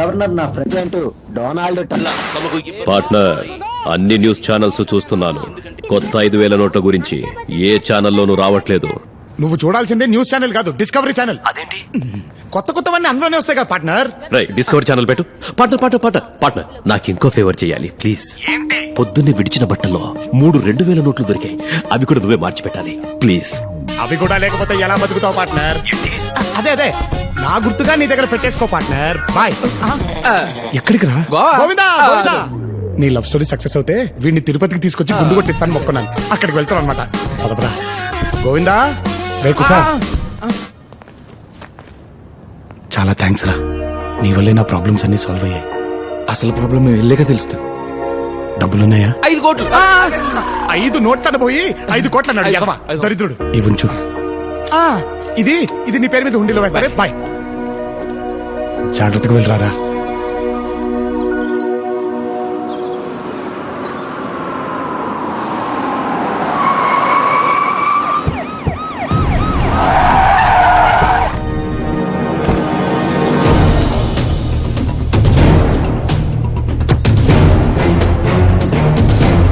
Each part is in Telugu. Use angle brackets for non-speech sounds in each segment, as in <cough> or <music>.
గవర్నర్ నా ఫ్రెండ్ డొనాల్డ్ ట్రంప్. పార్ట్నర్ అన్ని న్యూస్ ఛానల్స్ చూస్తున్నాను. కొత్త ఐదు వేల నోట్ల గురించి ఏ ఛానల్లోనూ రావట్లేదు. నువ్వు చూడాల్సిందే న్యూస్ ఛానల్ కాదు డిస్కవరీ ఛానల్. అదేంటి? కొత్త కొత్తవన్నీ అందులోనే వస్తాయి కదా పార్ట్నర్? రై డిస్కవర్ ఛానల్ పెట్టు. పార్ట్నర్ పార్ట్నర్ పార్ట్నర్ పార్ట్నర్ నాకు ఇంకో ఫేవర్ చేయాలి ప్లీజ్ పొద్దున్నే విడిచిన బట్టల్లో మూడు రెండు వేల నోట్లు దొరికాయి. అవి కూడా నువ్వే మార్చి పెట్టాలి ప్లీజ్ అవి కూడా లేకపోతే ఎలా బతుకుతావు పార్ట్నర్? అదే అదే. నా గుర్తుగా నీ దగ్గర పెట్టేసుకో పార్ట్నర్. బాయ్. ఎక్కడికి రా? గోవిందా గోవిందా. నీ లవ్ స్టోరీ సక్సెస్ అవుతే వీడిని తిరుపతికి తీసుకొచ్చి గుండు కొట్టిస్తాను మొక్కున్నాను. అక్కడికి వెళ్తాను అనమాట పదపరా గోవిందా? రే కూర్చో. చాలా థ్యాంక్స్ రా. నీ వల్లే నా ప్రాబ్లమ్స్ అన్ని సాల్వ్ అయ్యాయి. అసలు ప్రాబ్లం మేము వెళ్ళాక తెలుస్తుంది. డబ్బులున్నాయా? ఐదు కోట్లు. ఐదు నోట్లను పోయి ఐదు కోట్ల దరిద్రుడు. ఇవ్వంచు. ఇది ఇది నీ పేరు మీద ఉండిలో వేస్తారే? బాయ్ జాగ్రత్తగా వెళ్ళరారా?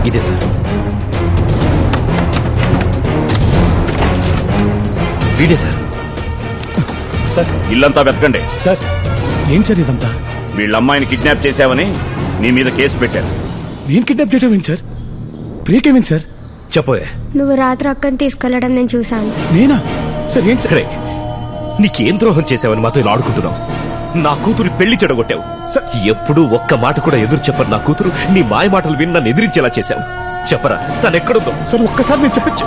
ఇదే సార్. వీడే సార్. ఇల్లంతా వెతకండి. సార్ ఏం సార్ ఇదంతా? వీళ్ళ అమ్మాయిని కిడ్నాప్ చేశావని నీ మీద కేసు పెట్టారు. నేను కిడ్నాప్ చేయడం ఏంటి సార్? ప్రియకేమేంటి సార్? చెప్పోయే నువ్వు రాత్రి అక్కని తీసుకెళ్ళడం నేను చూశాను. నేనా? సార్ ఏం సార్? సరే నీకేం ద్రోహం చేసావని మాతో ఇలా ఆడుకుంటున్నావు? నా కూతురు పెళ్ళి చెడగొట్టావు. ఎప్పుడూ ఒక్క మాట కూడా ఎదురు చెప్పరు నా కూతురు. నీ మాయ మాటలు విని నన్ను ఎదిరించేలా చేశావు. చెప్పరా తను ఎక్కడుందో సార్ ఒక్కసారి నేను చెప్పచ్చు.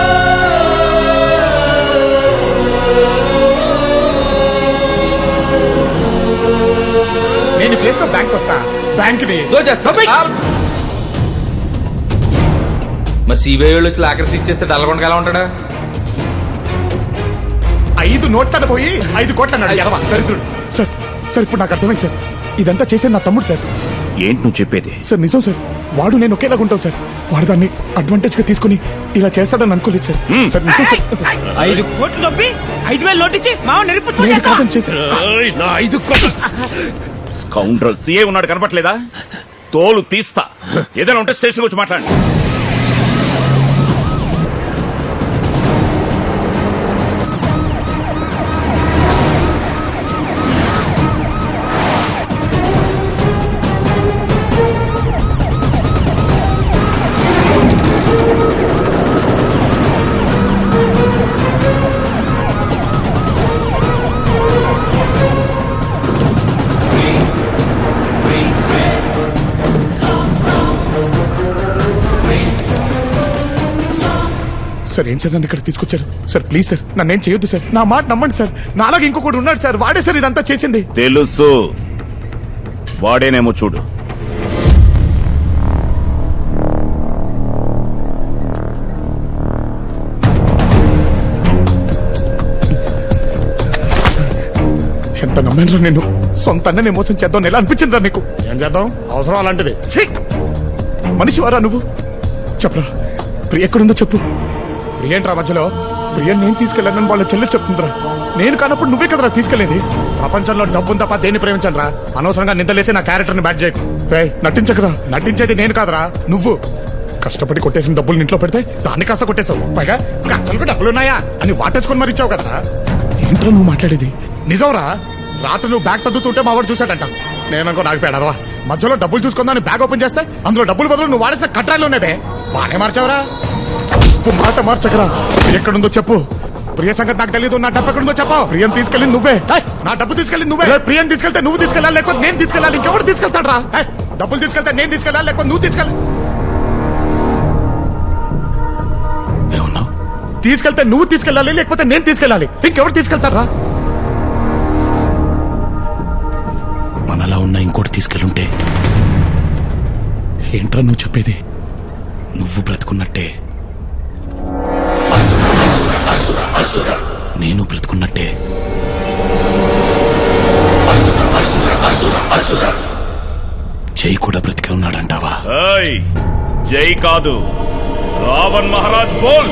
నేను ప్లేస్లో బ్యాంక్ వస్తా. బ్యాంక్ని మరి సిబిఐ వాళ్ళు వచ్చి లాకర్స్ ఇచ్చేస్తే డల్లగొండగా ఎలా ఉంటాడా? ఐదు నోట్లను పోయి ఐదు కోట్ల అన్నాడు ఎదవా దరిద్రుడు సార్ సార్ ఇప్పుడు నాకు అర్థమైంది సార్. ఇదంతా చేసేది నా తమ్ముడు సార్. ఏంటి నువ్వు చెప్పేది? సార్ నిజం సార్. వాడు నేను ఒకేలాగా ఉంటాం సార్. వాడు దాన్ని అడ్వాంటేజ్గా తీసుకుని ఇలా చేస్తాడని అనుకోలేదు సార్. సార్ నిజం సార్. ఐదు కోట్లు నొప్పి ఐదు వేలు నోటించి మావ నిరుపు నేను కాదని చేశాను. కౌంటర్ సీఏ ఉన్నాడు కనపట్లేదా తోలు తీస్తా. ఏదైనా ఉంటే స్టేషన్ వచ్చి మాట్లాడండి. సార్ ఏం చేద్దాం ఇక్కడ తీసుకొచ్చారు. సార్ ప్లీజ్ సార్ నన్నేం చేయొద్దు సార్. నా మాట నమ్మండి సార్. నాలాగా ఇంకొకటి ఉన్నాడు సార్. వాడే సార్ ఇదంతా చేసింది. తెలుసు. వాడేనేమో చూడు. ఎంత నమ్మాను నేను సొంత అన్ననే మోసం చేద్దాం ఎలా అనిపించిందా నీకు? ఏం చేద్దాం? అవసరం అలాంటిది. ఛీ! మనిషి వారా నువ్వు? చెప్పరా. ప్రియ ఎక్కడుందో చెప్పు. ప్రియంట్రా మధ్యలో ప్రియ నేను తీసుకెళ్ళానని వాళ్ళ చెల్లి చెప్తుందిరా. నేను కానప్పుడు నువ్వే కదరా తీసుకెళ్ళేది. ప్రపంచంలో డబ్బు తప్ప దేన్ని ప్రేమించనురా? అనవసరంగా నిద్రలేసి నా క్యారెక్టర్ని బ్యాట్ చేయకు. రేయ్, నటించకురా. నటించేది నేను కాదురా. నువ్వు. కష్టపడి కొట్టేసిన డబ్బులు ఇంట్లో పెడితే దాన్ని కాస్త కొట్టేశావు. పైగా అసలు డబ్బులున్నాయా అని వాటేసుకొని మరి ఇచ్చావు కదరా. ఏంట్రా నువ్వు మాట్లాడేది? నిజంరా? రాత్రి నువ్వు బ్యాగ్ తగ్గుతుంటే మా వాడు చూశాడంట. నేననుకో నాకు పేడరా మధ్యలో డబ్బులు చూసుకుందాని బ్యాగ్ ఓపెన్ చేస్తే అందులో డబ్బులు బదులు నువ్వు వాడేసిన కట్రాలు ఉన్నాయి బానే మార్చావరా. నువ్వు మాట మార్చకరా. ఎక్కడుందో చెప్పు. ప్రియ సంగతి నాకు తెలియదు నా డబ్బు ఎక్కడుందో చెప్పావు ప్రియం తీసుకెళ్ళి నువ్వే. నా డబ్బు తీసుకెళ్ళి నువ్వే. ప్రియం తీసుకెళ్తే నువ్వు తీసుకెళ్ళాలి లేకపోతే నేను తీసుకెళ్ళాలి ఇంకెవరు తీసుకెళ్తాడు రా డబ్బులు తీసుకెళ్తే నేను తీసుకెళ్ళాలి లేకపోతే నువ్వు తీసుకెళ్ళాలి. తీసుకెళ్తే నువ్వు తీసుకెళ్ళాలి లేకపోతే నేను తీసుకెళ్ళాలి. ఇంకెవరు తీసుకెళ్తారా ఉన్న ఇంకోటి తీసుకెళ్ళుంటే. ఏంట్రా నువ్వు చెప్పేది? నువ్వు బ్రతుకున్నట్టే. నేను బ్రతుకున్నట్టే. జై కూడా బ్రతికే ఉన్నాడంటావా? ఏయ్ జై కాదు. రావణ్ మహారాజ్ బోల్.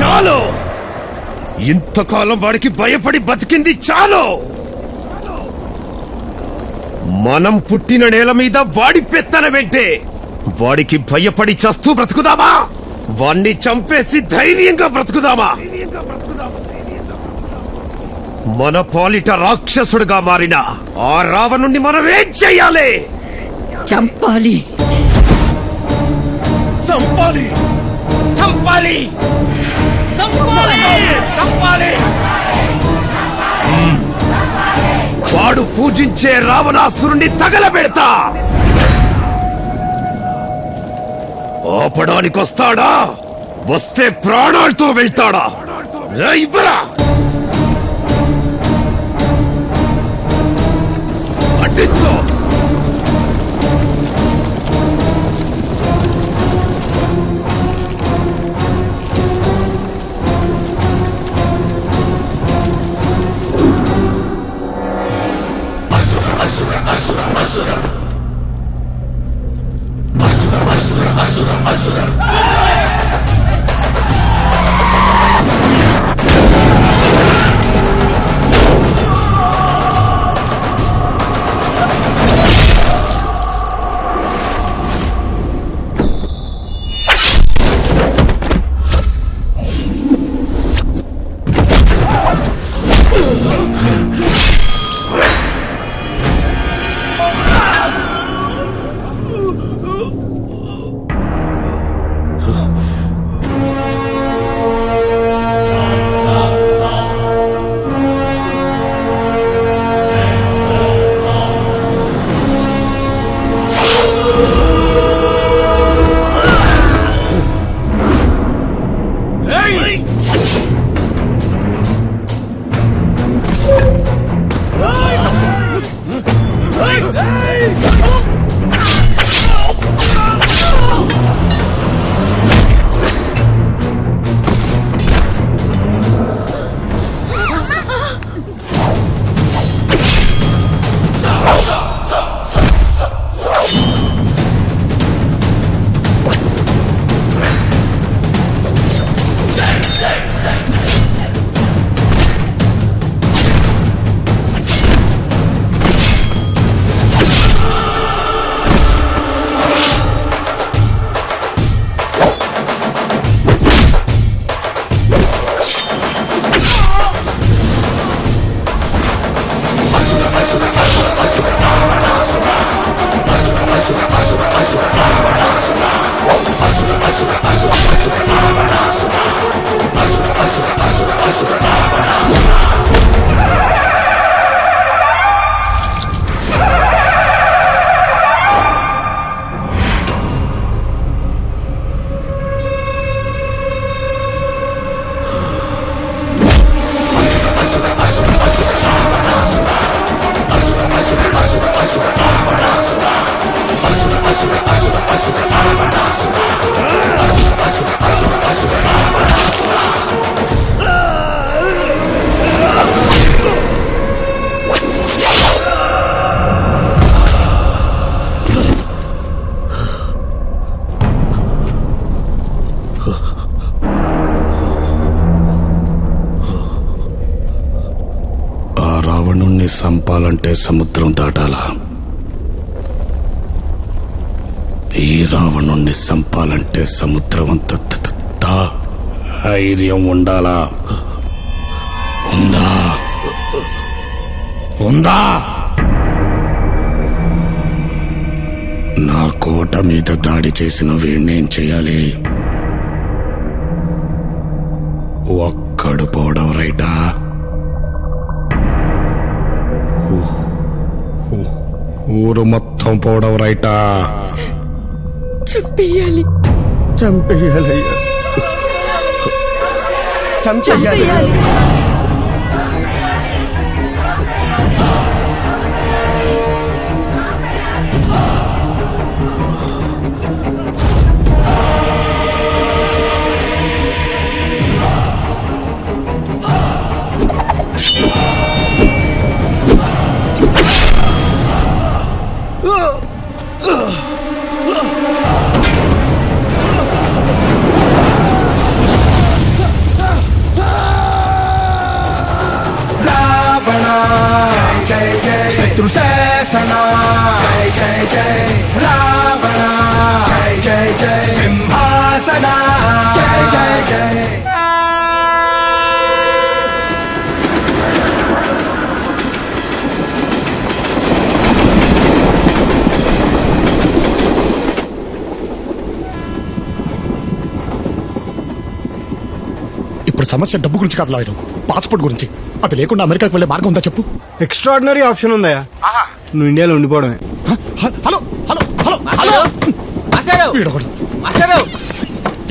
చాలు! ఇంతకాలం వాడికి భయపడి బతికింది చాలు! మనం పుట్టిన నేల మీద వాడి పెత్తనమేంటే వాడికి భయపడి చస్తూ బ్రతుకుదామా? వాణ్ణి చంపేసి ధైర్యంగా బ్రతుకుదామా? మన పాలిట రాక్షసుడుగా మారిన ఆ రావణుణ్ణి మనం ఏం చెయ్యాలి చంపాలి. చంపాలి. చంపాలి. చంపాలి. వాడు పూజించే రావణాసురుణ్ణి తగలబెడతా. ఆపడానికొస్తాడా? వస్తే ప్రాణాలతో వెళ్తాడా? ఇవ్వరా? అంటే రావణుణ్ణి సంపాలంటే సముద్రం దాటాలా? ఈ రావణుణ్ణి సంపాలంటే సముద్రం అంత ధైర్యం ఉండాలా? ఉందా? ఉందా? నా కోట మీద దాడి చేసిన వీణ్ణేం చేయాలి? ఒక్కడు పోవడం రైటా? ఊరు మొత్తం పోవడం రైటా? చంపేయాలి. చంపేయాలయ్యా. చంపేయాలి. శత్రు శాసన జై జై జై. రావణ సమస్య డబ్బు గురించి కాదు లాయరు. పాస్పోర్ట్ గురించి. అది లేకుండా అమెరికాకి వెళ్ళే మార్గం ఉందా చెప్పు? ఎక్స్ట్రాడినరీ ఆప్షన్ ఉందయ్యా. నువ్వు ఇండియాలో ఉండిపోవడమే. Hello hello hello hello. వీడొకడు.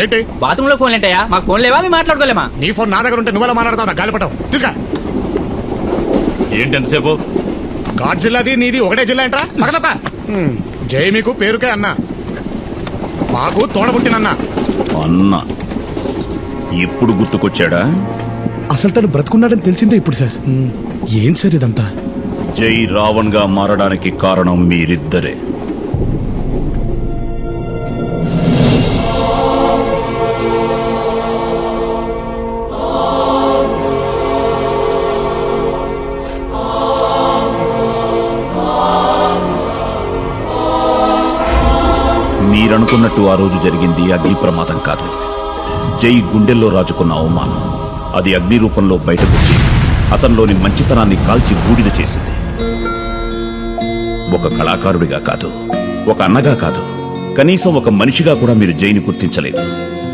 ఏంటి? బాత్రూమ్లో ఫోన్ ఏంటయ్యా మాకు ఫోన్ లేవా? మేము మాట్లాడుకోలేమా? నీ ఫోన్ నా దగ్గర ఉంటే నువ్వెలా మాట్లాడతావు? నా గాలిపటం. తీసుకా ఏంటి ఎంతసేపు? ఘాట్ జిల్లాది నీది ఒకటే జిల్లా ఏంట్రా? పక్కదప్ప జై మీకు పేరుకే అన్న. మాకు తోడబుట్టినన్న. అన్న. ఇప్పుడు గుర్తుకొచ్చాడా? అసలు తను బ్రతుకున్నాడని తెలిసిందే ఇప్పుడు సార్. ఏంటి సార్ ఇదంతా? జై రావణ్గా మారడానికి కారణం మీరిద్దరే. మీరనుకున్నట్టు ఆ రోజు జరిగింది అగ్ని ప్రమాదం కాదు. జై గుండెల్లో రాజుకున్న అవమానం. అది అగ్ని రూపంలో బయటకొచ్చి అతనిలోని మంచితనాన్ని కాల్చి బూడిద చేసింది. ఒక కళాకారుడిగా కాదు ఒక అన్నగా కాదు. కనీసం ఒక మనిషిగా కూడా మీరు జైని గుర్తించలేదు.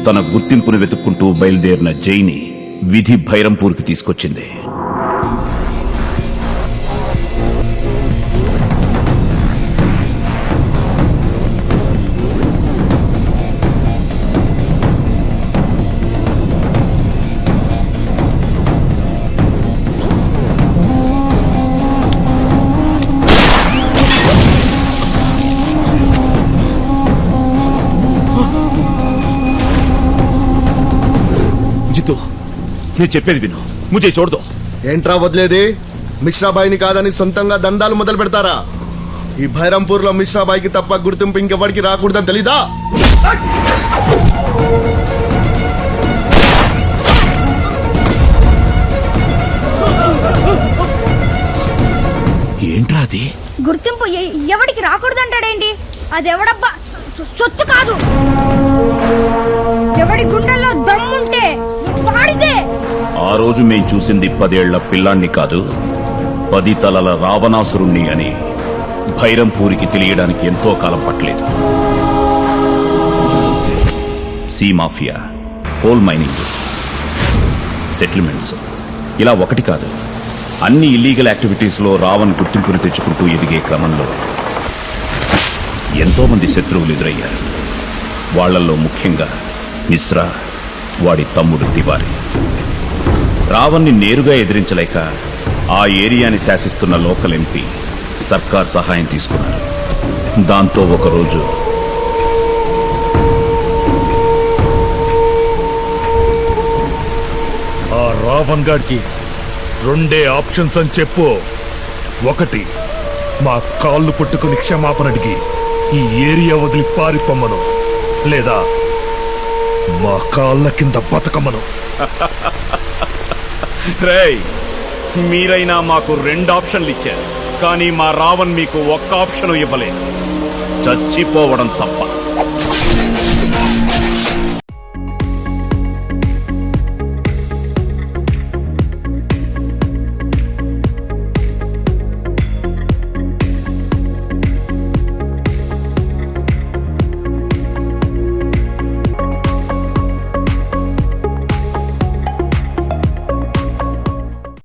తన గుర్తింపును వెతుక్కుంటూ బయలుదేరిన జైని విధి భైరంపూర్కి తీసుకొచ్చింది. నేను చెప్పేది విను. ముజే చూడదు. ఏంట్రా వదిలేది? మిశ్రాబాయిని కాదని సొంతంగా దందాలు మొదలు పెడతారా? ఈ భైరంపూర్లో మిశ్రాబాయికి తప్ప గుర్తింపు ఇంకెవరికి రాకూడదని తెలీదా? ఏంట్రా అది? గుర్తింపు ఎ- ఎవడికి రాకూడదంటాడేంటి? అది ఎవడబ్బా సొ- సొత్తు కాదు. ఎవడి గుండెల్లో దమ్ముంటే ఆ రోజు మేం చూసింది పదేళ్ళ పిల్లాన్ని కాదు పది తలల రావణాసురుణ్ణి అని భైరంపూరికి తెలియడానికి ఎంతో కాలం పట్టలేదు. సీ మాఫియా కోల్ మైనింగ్ సెటిల్మెంట్స్. ఇలా ఒకటి కాదు అన్ని ఇల్లీగల్ యాక్టివిటీస్లో రావణ్ గుర్తింపును తెచ్చుకుంటూ ఎదిగే క్రమంలో ఎంతో మంది శత్రువులు ఎదురయ్యారు. వాళ్ళల్లో ముఖ్యంగా మిశ్రా వాడి తమ్ముడు తివారి. రావణ్ణి నేరుగా ఎదిరించలేక ఆ ఏరియాని శాసిస్తున్న లోకల్ ఎంపీ సర్కార్ సహాయం తీసుకున్నారు. దాంతో ఒకరోజు ఆ రావణ్ గాడికి రెండే ఆప్షన్స్ అని చెప్పు. ఒకటి మా కాళ్ళు పట్టుకుని క్షమాపణ అడిగి ఈ ఏరియా వదిలి పారిపోమ్మను. లేదా మా కాళ్ళ కింద బతకమను. <laughs> రేయ్ మీరైనా మాకు రెండు ఆప్షన్లు ఇచ్చారు. కానీ మా రావణ్ మీకు ఒక్క ఆప్షన్ ఇవ్వలేదు. చచ్చిపోవడం తప్ప.